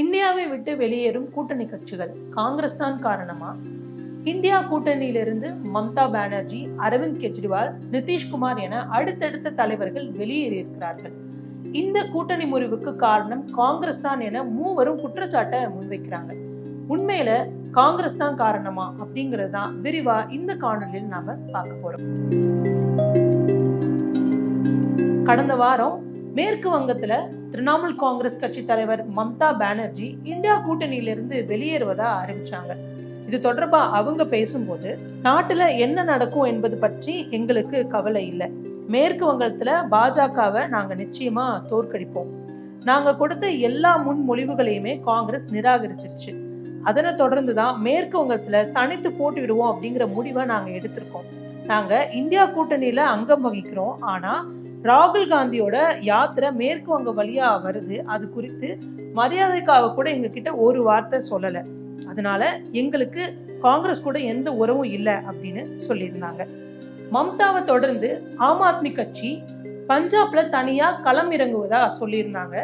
இந்தியாவை விட்டு வெளியேறும் கூட்டணி கட்சிகள் காங்கிரஸ் தான் காரணமா? இந்தியா கூட்டணியிலிருந்து மம்தா பானர்ஜி அரவிந்த் கெஜ்ரிவால் நிதிஷ்குமார் என அடுத்தடுத்த தலைவர்கள் வெளியேறியிருக்கிறார்கள். இந்த கூட்டணி முறிவுக்கு காரணம் காங்கிரஸ் தான் என மூவரும் குற்றச்சாட்டை முன்வைக்கிறாங்க. உண்மையில காங்கிரஸ் தான் காரணமா அப்படிங்கிறது தான் விரிவா இந்த காணொலியில் நாம பார்க்க போறோம். கடந்த வாரம் மேற்கு வங்கத்துல திரிணாமுல் காங்கிரஸ் கட்சி தலைவர் மம்தா பானர்ஜி இந்தியா கூட்டணியிலிருந்து வெளியேறுவதா அறிவிச்சாங்க. இது தொடர்பா அவங்க பேசும்போது நாட்டுல என்ன நடக்கும் என்பது பற்றி எங்களுக்கு கவலை இல்லை. மேற்கு வங்கத்துல பாஜகவை நாங்க நிச்சயமா தோற்கடிப்போம். நாங்க கொடுத்த எல்லா முன்மொழிவுகளையுமே காங்கிரஸ் நிராகரிச்சிருச்சு. அதனை தொடர்ந்து தான் மேற்கு வங்கத்துல தனித்து போட்டியிடுவோம் அப்படிங்கிற முடிவை நாங்க எடுத்திருக்கோம். நாங்க இந்தியா கூட்டணியில அங்கம் வகிக்கிறோம். ஆனா ராகுல் காந்தியோட யாத்திரை மேற்கு வங்க வழியா வருது. அது குறித்து மரியாதைக்காக கூட எங்க கிட்ட ஒரு வார்த்தை சொல்லல. அதனால எங்களுக்கு காங்கிரஸ் கூட எந்த உறவும் இல்லை அப்படின்னு சொல்லியிருந்தாங்க. மம்தாவை தொடர்ந்து ஆம் ஆத்மி கட்சி பஞ்சாப்ல தனியா களம் இறங்குவதா சொல்லியிருந்தாங்க.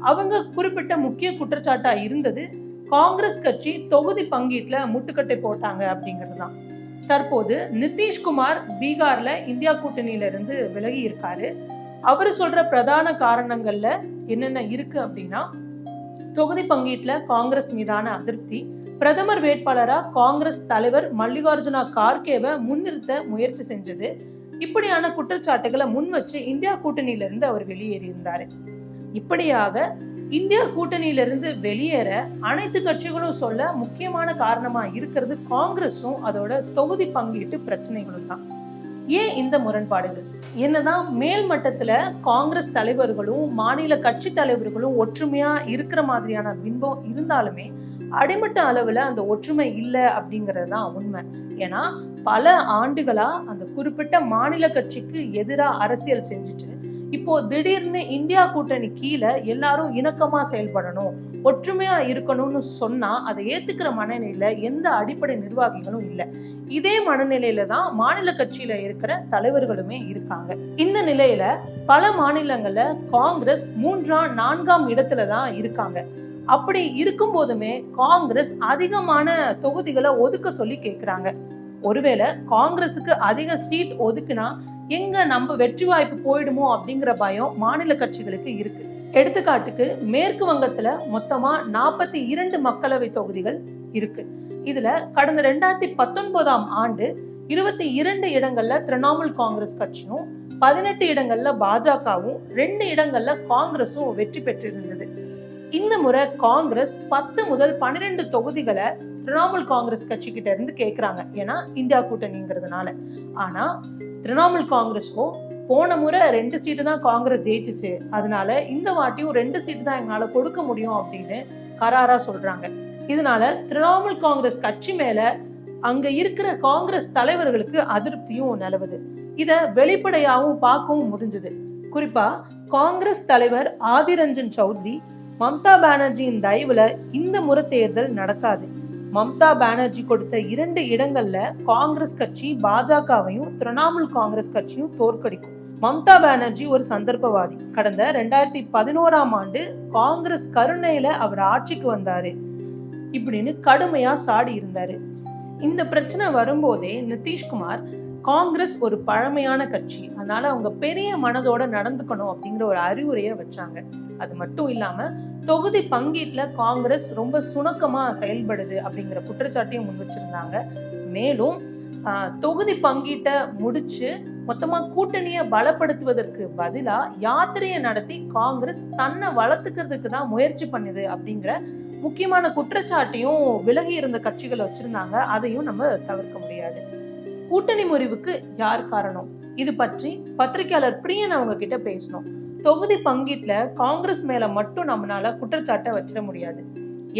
அவங்க குறிப்பிட்ட முக்கிய குற்றச்சாட்டா இருந்தது காங்கிரஸ் கட்சி தொகுதி பங்கீட்டுல முட்டுக்கட்டை போட்டாங்க அப்படிங்கிறது தான் தற்போது நிதிஷ்குமார் பீகார்ல இந்தியா கூட்டணியில இருந்து விலகி இருக்காரு அவர் சொல்ற பிரதான காரணங்கள்ல என்னென்ன இருக்கு அப்படின்னா தொகுதி பங்கீட்டுல காங்கிரஸ் மீதான அதிருப்தி பிரதமர் வேட்பாளரா காங்கிரஸ் தலைவர் மல்லிகார்ஜுனா கார்கேவை முன்னிறுத்த முயற்சி செஞ்சது. இப்படியான குற்றச்சாட்டுகளை முன் வச்சு இந்தியா கூட்டணியில இருந்து அவர் வெளியேறி இருந்தாரு இப்படியாக இந்தியா கூட்டணியிலிருந்து வெளியேற அனைத்து கட்சிகளும் சொல்ல முக்கியமான காரணமா இருக்கிறது காங்கிரஸும் அதோட தொகுதி பங்கீட்டு பிரச்சனைகளும் தான். ஏன் இந்த முரண்பாடுகள்? என்னதான் மேல் மட்டத்துல காங்கிரஸ் தலைவர்களும் மாநில கட்சி தலைவர்களும் ஒற்றுமையா இருக்கிற மாதிரியான பின்பம் இருந்தாலுமே அடிமட்ட அளவுல அந்த ஒற்றுமை இல்லை அப்படிங்கிறது தான் உண்மை. ஏன்னா பல ஆண்டுகளா அந்த குறிப்பிட்ட மாநில கட்சிக்கு எதிராக அரசியல் செஞ்சுட்டு இப்போ திடீர்னு இந்தியா கூட்டணி கீழே எல்லாரும் இணக்கமா செயல்படணும் ஒற்றுமையா இருக்கணும்னு சொன்னா அதை ஏத்துக்கிற மனநிலையில எந்த அடிப்படை நிர்வாகிகளும் இல்லை. இதே மனநிலையில தான் மாநில கட்சியில இருக்கிற தலைவர்களுமே இருக்காங்க. இந்த நிலையில பல மாநிலங்கள்ல காங்கிரஸ் மூன்றாம் நான்காம் இடத்துல தான் இருக்காங்க. அப்படி இருக்கும் போதுமே காங்கிரஸ் அதிகமான தொகுதிகளை ஒதுக்க சொல்லி கேக்குறாங்க. ஒருவேளை காங்கிரஸுக்கு அதிக சீட் ஒதுக்குனா எங்க நம்ம வெற்றி வாய்ப்பு போயிடுமோ அப்படிங்கிற பயம் மாநில கட்சிகளுக்கு இருக்கு. எடுத்துக்காட்டுக்கு மேற்கு வங்கத்துல மொத்தமா நாற்பத்தி இரண்டு மக்களவை தொகுதிகள் இருக்கு. இதுல கடந்த ரெண்டாயிரத்தி பத்தொன்பதாம் ஆண்டு இருபத்தி இரண்டு இடங்கள்ல திரிணாமுல் காங்கிரஸ் கட்சியும் பதினெட்டு இடங்கள்ல பாஜகவும் ரெண்டு இடங்கள்ல காங்கிரஸும் வெற்றி பெற்றிருந்தது. இந்த முறை காங்கிரஸ் பத்து முதல் பன்னிரெண்டு தொகுதிகளை திரிணாமுல் காங்கிரஸ் கட்சிக்கிட்ட இருந்து கேட்குறாங்க ஏன்னா இந்தியா கூட்டணிங்கிறதுனால. ஆனால் திரிணாமுல் காங்கிரஸும் போன முறை ரெண்டு சீட்டு தான் காங்கிரஸ் ஜெயிச்சிச்சு. அதனால இந்த வாட்டியும் ரெண்டு சீட்டு தான் எங்களால் கொடுக்க முடியும் அப்படின்னு கராரா சொல்றாங்க. இதனால திரிணாமுல் காங்கிரஸ் கட்சி மேல அங்க இருக்கிற காங்கிரஸ் தலைவர்களுக்கு அதிருப்தியும் நிலவுது. இத வெளிப்படையாகவும் பார்க்கவும் முடிஞ்சது. குறிப்பா காங்கிரஸ் தலைவர் ஆதிரஞ்சன் சௌத்ரி மம்தா பானர்ஜியின் தயவுல இந்த முறை தேர்தல் நடக்காது. மம்தா பானர்ஜி கொடுத்த இரண்டு இடங்கள்ல காங்கிரஸ் கட்சி பாஜகவையும் திரிணாமுல் காங்கிரஸ் கட்சியும் தோற்கடிக்கும். மம்தா பானர்ஜி ஒரு சந்தர்ப்பவாதி. கடந்த ரெண்டாயிரத்தி பதினோராம் ஆண்டு காங்கிரஸ் கருணையில அவர் ஆட்சிக்கு வந்தாரு. இப்படின்னு கடுமையா சாடி இருந்தாரு இந்த பிரச்சனை வரும்போதே நிதிஷ்குமார் காங்கிரஸ் ஒரு பழமையான கட்சி. அதனால அவங்க பெரிய மனதோட நடந்துக்கணும் அப்படிங்கிற ஒரு அறிவுரையை வச்சாங்க. அது மட்டும் இல்லாம தொகுதி பங்கீட்டுல காங்கிரஸ் ரொம்ப சுணக்கமா செயல்படுது அப்படிங்கிற குற்றச்சாட்டையும் முன் வச்சிருந்தாங்க. மேலும் தொகுதி பங்கீட்டை முடிச்சு மொத்தமா கூட்டணியை பலப்படுத்துவதற்கு பதிலா யாத்திரையை நடத்தி காங்கிரஸ் தன்னை வளர்த்துக்கிறதுக்கு தான் முயற்சி பண்ணுது அப்படிங்கிற முக்கியமான குற்றச்சாட்டையும் விலகி இருந்த கட்சிகள் வச்சிருந்தாங்க. அதையும் நம்ம தவிர்க்க முடியாது. கூட்டணி முறிவுக்கு யார் காரணம்? இது பற்றி பத்திரிகையாளர் பிரியன் அவங்க கிட்ட பேசணும். தொகுதி பங்கீட்டுல காங்கிரஸ் மேல மட்டும் நம்மளால குற்றச்சாட்டை வச்சிட முடியாது.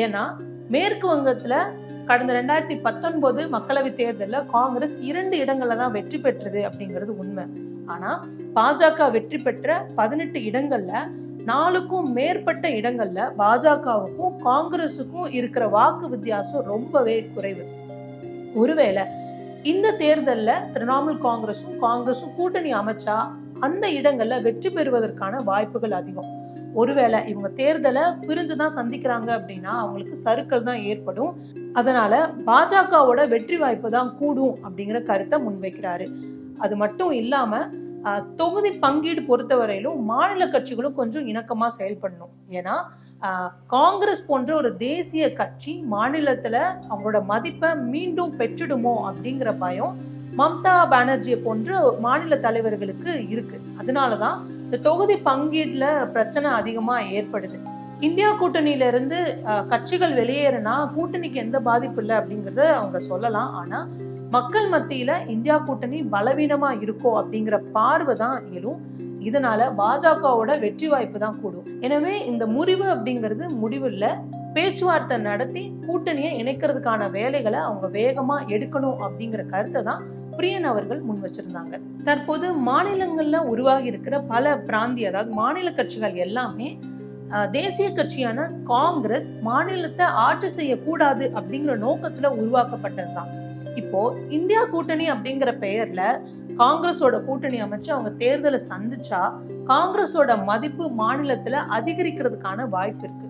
ஏன்னா மேற்கு வங்கத்துல கடந்த ரெண்டாயிரத்தி பத்தொன்பது மக்களவை தேர்தலில் காங்கிரஸ் இரண்டு இடங்கள்ல தான் வெற்றி பெற்றது அப்படிங்கிறது உண்மை. ஆனா பாஜக வெற்றி பெற்ற பதினெட்டு இடங்கள்ல நாலுக்கும் மேற்பட்ட இடங்கள்ல பாஜகவுக்கும் காங்கிரஸுக்கும் இருக்கிற வாக்கு வித்தியாசம் ரொம்பவே குறைவு. ஒருவேளை இந்த தேர்தலில் திரிணாமுல் காங்கிரஸும் காங்கிரஸும் கூட்டணி அமைச்சா அந்த இடங்களில் வெற்றி பெறுவதற்கான வாய்ப்புகள் அதிகம். ஒருவேளை இவங்க தேர்தலை பிரிஞ்சு தான் சந்திக்கிறாங்க அப்படின்னா அவங்களுக்கு சறுக்கல் தான் ஏற்படும். அதனால பாஜகவோட வெற்றி வாய்ப்பு தான் கூடும் அப்படிங்கிற கருத்தை முன்வைக்கிறாரு. அது மட்டும் இல்லாம தொகுதி பங்கீடு பொறுத்தவரையிலும் மாநில கட்சிகளும் கொஞ்சம் இணக்கமா செயல்படணும். ஏன்னா காங்கிரஸ் போன்ற ஒரு தேசிய கட்சி மாநிலத்தில் அவங்களோட மதிப்பை மீண்டும் பெற்றுடுமோ அப்படிங்கிற பயம் மம்தா பானர்ஜியை போன்ற மாநில தலைவர்களுக்கு இருக்கு. அதனாலதான் இந்த தொகுதி பங்கீடுல பிரச்சனை அதிகமாக ஏற்படுது. இந்தியா கூட்டணியில இருந்து அஹ், கட்சிகள் வெளியேறினா கூட்டணிக்கு எந்த பாதிப்பு இல்லை அப்படிங்கிறத அவங்க சொல்லலாம். ஆனால் மக்கள் மத்தியில இந்தியா கூட்டணி பலவீனமாக இருக்கோ அப்படிங்கிற பார்வை தான் எழும் இதனால பாஜகவோட வெற்றி வாய்ப்பு தான் கூடும். எனவே இந்த முறிவு அப்படிங்கிறது முடிவு இல்ல பேச்சுவார்த்தை நடத்தி கூட்டணியை இணைக்கிறதுக்கான வேலைகளை அவங்க வேகமா எடுக்கணும் அப்படிங்கிற கருத்தை தான் பிரியன் அவர்கள் முன் வச்சிருந்தாங்க. தற்போது மாநிலங்கள்ல உருவாகி இருக்கிற பல பிராந்திய அதாவது மாநில கட்சிகள் எல்லாமே தேசிய கட்சியான காங்கிரஸ் மாநிலத்தை ஆட்சி செய்யக்கூடாது அப்படிங்கிற நோக்கத்துல உருவாக்கப்பட்டதுதான். இப்போ இந்தியா கூட்டணி அப்படிங்கிற பெயர்ல காங்கிரஸோட கூட்டணி அமைச்சு அவங்க தேர்தலை சந்திச்சா காங்கிரஸோட மதிப்பு மாநிலத்துல அதிகரிக்கிறதுக்கான வாய்ப்பு இருக்கு.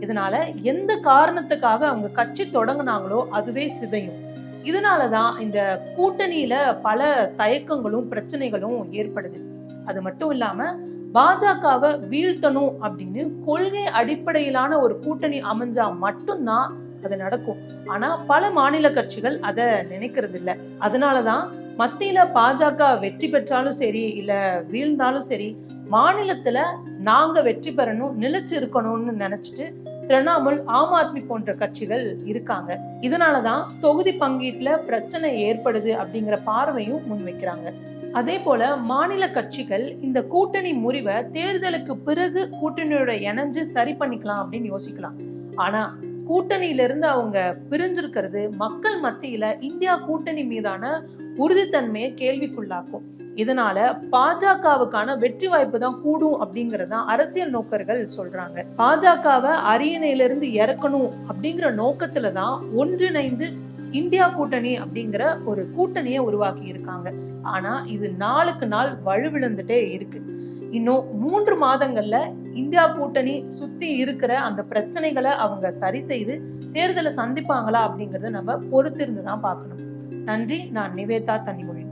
இதனால எந்த காரணத்துக்காக அவங்க கட்சி தொடங்குனாங்களோ அதுவே சிதையும். இதனாலதான் இந்த கூட்டணியில பல தயக்கங்களும் பிரச்சனைகளும் ஏற்படுது. அது மட்டும் இல்லாம பாஜகவை வீழ்த்தணும் அப்படின்னு கொள்கை அடிப்படையிலான ஒரு கூட்டணி அமைஞ்சா மட்டும்தான் அது நடக்கும். ஆனா பல மாநில கட்சிகள் அதை நினைக்கிறது இல்லை அதனாலதான் மத்தியில பாஜக வெற்றி பெற்றாலும் சரி இல்ல வீழ்ந்தாலும் சரி மாநிலத்துல நாங்க வெற்றி பெறணும் நிலைச்சு இருக்கணும்னு நினைச்சிட்டு திரிணாமுல் ஆம் ஆத்மி போன்ற கட்சிகள் இருக்காங்க. இதனாலதான் தொகுதி பங்கீட்டுல பிரச்சனை ஏற்படுது அப்படிங்கிற பார்வையும் முன்வைக்கிறாங்க. அதே போல மாநில கட்சிகள் இந்த கூட்டணி முறிவை தேர்தலுக்கு பிறகு கூட்டணியோட இணைஞ்சு சரி பண்ணிக்கலாம் அப்படின்னு யோசிக்கலாம். ஆனா கூட்டணியில இருந்து அவங்க பிரிஞ்சிருக்கிறது மக்கள் மத்தியில இந்தியா கூட்டணி மீதான உறுதித்தன்மையை கேள்விக்குள்ளாக்கும். இதனால பாஜகவுக்கான வெற்றி வாய்ப்பு தான் கூடும் அப்படிங்கறத அரசியல் நோக்கர்கள் சொல்றாங்க. பாஜகவை அரியணையிலிருந்து இறக்கணும் அப்படிங்கிற நோக்கத்துல தான் ஒன்றிணைந்து இந்தியா கூட்டணி அப்படிங்கிற ஒரு கூட்டணியை உருவாக்கி இருக்காங்க. ஆனா இது நாளுக்கு நாள் வலுவிழந்துட்டே இருக்கு. இன்னும் மூன்று மாதங்கள்ல இந்தியா கூட்டணி சுத்தி இருக்கிற அந்த பிரச்சனைகளை அவங்க சரி செய்து தேர்தலை சந்திப்பாங்களா அப்படிங்கறத நம்ம பொறுத்திருந்து தான் பார்க்கணும். நன்றி. நான் நிவேதா தனிமொழி